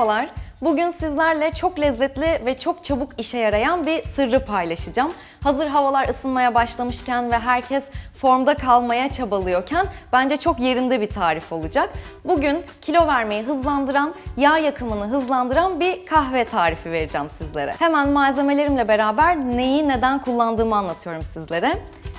Merhabalar. Bugün sizlerle çok lezzetli ve çok çabuk işe yarayan bir sırrı paylaşacağım. Hazır havalar ısınmaya başlamışken ve herkes formda kalmaya çabalıyorken bence çok yerinde bir tarif olacak. Bugün kilo vermeyi hızlandıran, yağ yakımını hızlandıran bir kahve tarifi vereceğim sizlere. Hemen malzemelerimle beraber neyi neden kullandığımı anlatıyorum sizlere.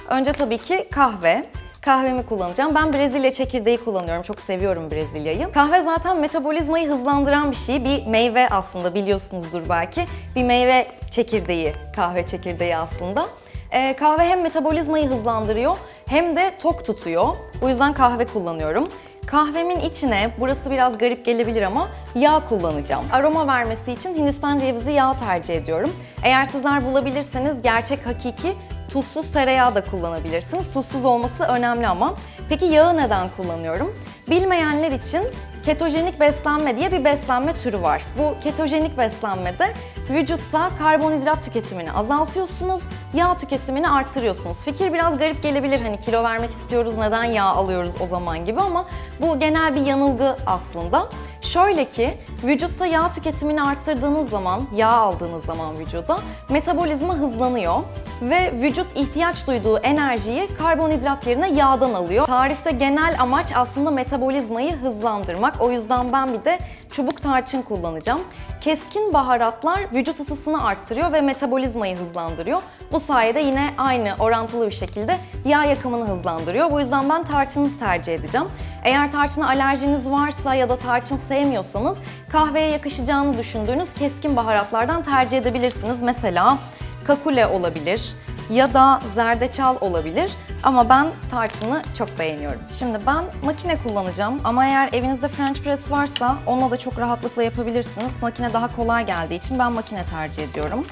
Önce tabii ki kahve. Kahvemi kullanacağım. Ben Brezilya çekirdeği kullanıyorum. Çok seviyorum Brezilya'yı. Kahve zaten metabolizmayı hızlandıran bir şey. Bir meyve aslında biliyorsunuzdur belki. Bir meyve çekirdeği, kahve çekirdeği aslında. Ee, kahve hem metabolizmayı hızlandırıyor hem de tok tutuyor. Bu yüzden kahve kullanıyorum. Kahvemin içine, burası biraz garip gelebilir ama yağ kullanacağım. Aroma vermesi için Hindistan cevizi yağı tercih ediyorum. Eğer sizler bulabilirseniz gerçek hakiki tuzsuz tereyağı da kullanabilirsiniz. Tuzsuz olması önemli ama. Peki yağı neden kullanıyorum? Bilmeyenler için ketojenik beslenme diye bir beslenme türü var. Bu ketojenik beslenmede vücutta karbonhidrat tüketimini azaltıyorsunuz, yağ tüketimini arttırıyorsunuz. Fikir biraz garip gelebilir hani kilo vermek istiyoruz neden yağ alıyoruz o zaman gibi ama bu genel bir yanılgı aslında. Şöyle ki vücutta yağ tüketimini arttırdığınız zaman, yağ aldığınız zaman vücuda metabolizma hızlanıyor ve vücut ihtiyaç duyduğu enerjiyi karbonhidrat yerine yağdan alıyor. Tarifte genel amaç aslında metabolizmayı hızlandırmak. O yüzden ben bir de çubuk tarçın kullanacağım. Keskin baharatlar vücut ısısını arttırıyor ve metabolizmayı hızlandırıyor. Bu sayede yine aynı orantılı bir şekilde yağ yakımını hızlandırıyor. Bu yüzden ben tarçını tercih edeceğim. Eğer tarçına alerjiniz varsa ya da tarçın sevmiyorsanız kahveye yakışacağını düşündüğünüz keskin baharatlardan tercih edebilirsiniz. Mesela kakule olabilir ya da zerdeçal olabilir ama ben tarçını çok beğeniyorum. Şimdi ben makine kullanacağım ama eğer evinizde French press varsa onunla da çok rahatlıkla yapabilirsiniz. Makine daha kolay geldiği için ben makine tercih ediyorum.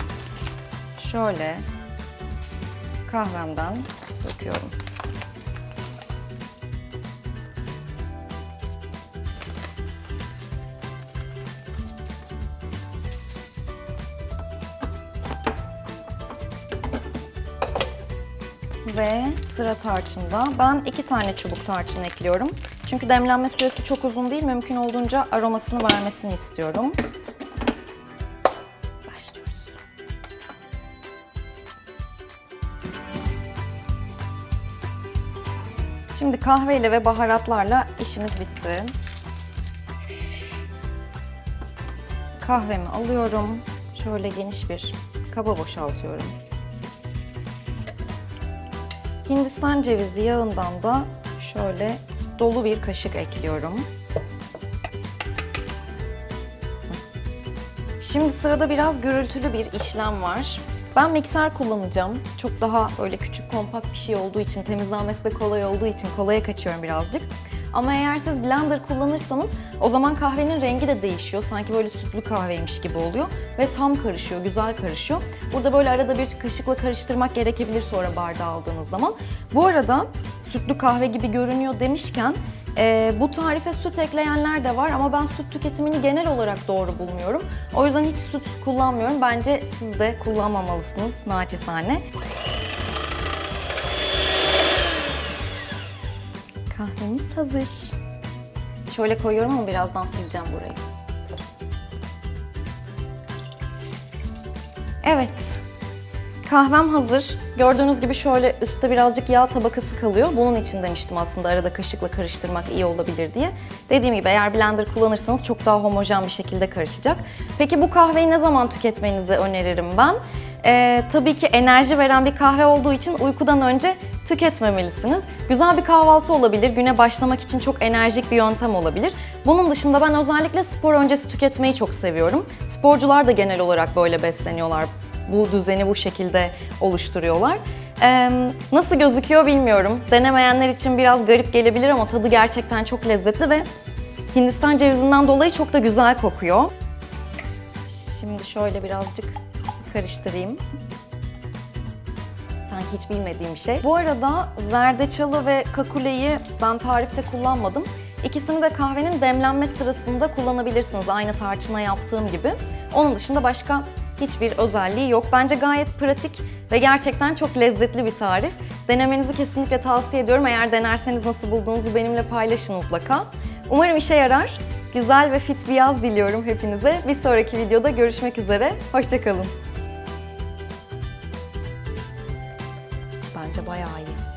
Şöyle kahvemden döküyorum. Ve sıra tarçında. Ben iki tane çubuk tarçın ekliyorum. Çünkü demlenme süresi çok uzun değil. Mümkün olduğunca aromasını vermesini istiyorum. Başlıyoruz. Şimdi kahveyle ve baharatlarla işimiz bitti. Kahvemi alıyorum. Şöyle geniş bir kaba boşaltıyorum. Hindistan cevizi yağından da şöyle dolu bir kaşık ekliyorum. Şimdi sırada biraz gürültülü bir işlem var. Ben mikser kullanacağım. Çok daha böyle küçük kompakt bir şey olduğu için, temizlenmesi de kolay olduğu için kolaya kaçıyorum birazcık. Ama eğer siz blender kullanırsanız o zaman kahvenin rengi de değişiyor. Sanki böyle sütlü kahveymiş gibi oluyor ve tam karışıyor, güzel karışıyor. Burada böyle arada bir kaşıkla karıştırmak gerekebilir sonra bardağı aldığınız zaman. Bu arada sütlü kahve gibi görünüyor demişken e, bu tarife süt ekleyenler de var ama ben süt tüketimini genel olarak doğru bulmuyorum. O yüzden hiç süt kullanmıyorum. Bence siz de kullanmamalısınız naçizane. Kahvemiz hazır. Şöyle koyuyorum ama birazdan sileceğim burayı. Evet. Kahvem hazır. Gördüğünüz gibi şöyle üstte birazcık yağ tabakası kalıyor. Bunun için demiştim aslında arada kaşıkla karıştırmak iyi olabilir diye. Dediğim gibi eğer blender kullanırsanız çok daha homojen bir şekilde karışacak. Peki bu kahveyi ne zaman tüketmenizi öneririm ben? Ee, tabii ki enerji veren bir kahve olduğu için uykudan önce tüketmemelisiniz. Güzel bir kahvaltı olabilir, güne başlamak için çok enerjik bir yöntem olabilir. Bunun dışında ben özellikle spor öncesi tüketmeyi çok seviyorum. Sporcular da genel olarak böyle besleniyorlar. Bu düzeni bu şekilde oluşturuyorlar. Ee, nasıl gözüküyor bilmiyorum. Denemeyenler için biraz garip gelebilir ama tadı gerçekten çok lezzetli ve Hindistan cevizinden dolayı çok da güzel kokuyor. Şimdi şöyle birazcık karıştırayım sanki hiç bilmediğim bir şey. Bu arada zerdeçalı ve kakuleyi ben tarifte kullanmadım. İkisini de kahvenin demlenme sırasında kullanabilirsiniz aynı tarçına yaptığım gibi. Onun dışında başka hiçbir özelliği yok. Bence gayet pratik ve gerçekten çok lezzetli bir tarif. Denemenizi kesinlikle tavsiye ediyorum. Eğer denerseniz nasıl bulduğunuzu benimle paylaşın mutlaka. Umarım işe yarar. Güzel ve fit bir yaz diliyorum hepinize. Bir sonraki videoda görüşmek üzere. Hoşçakalın. Bence bayağı iyi.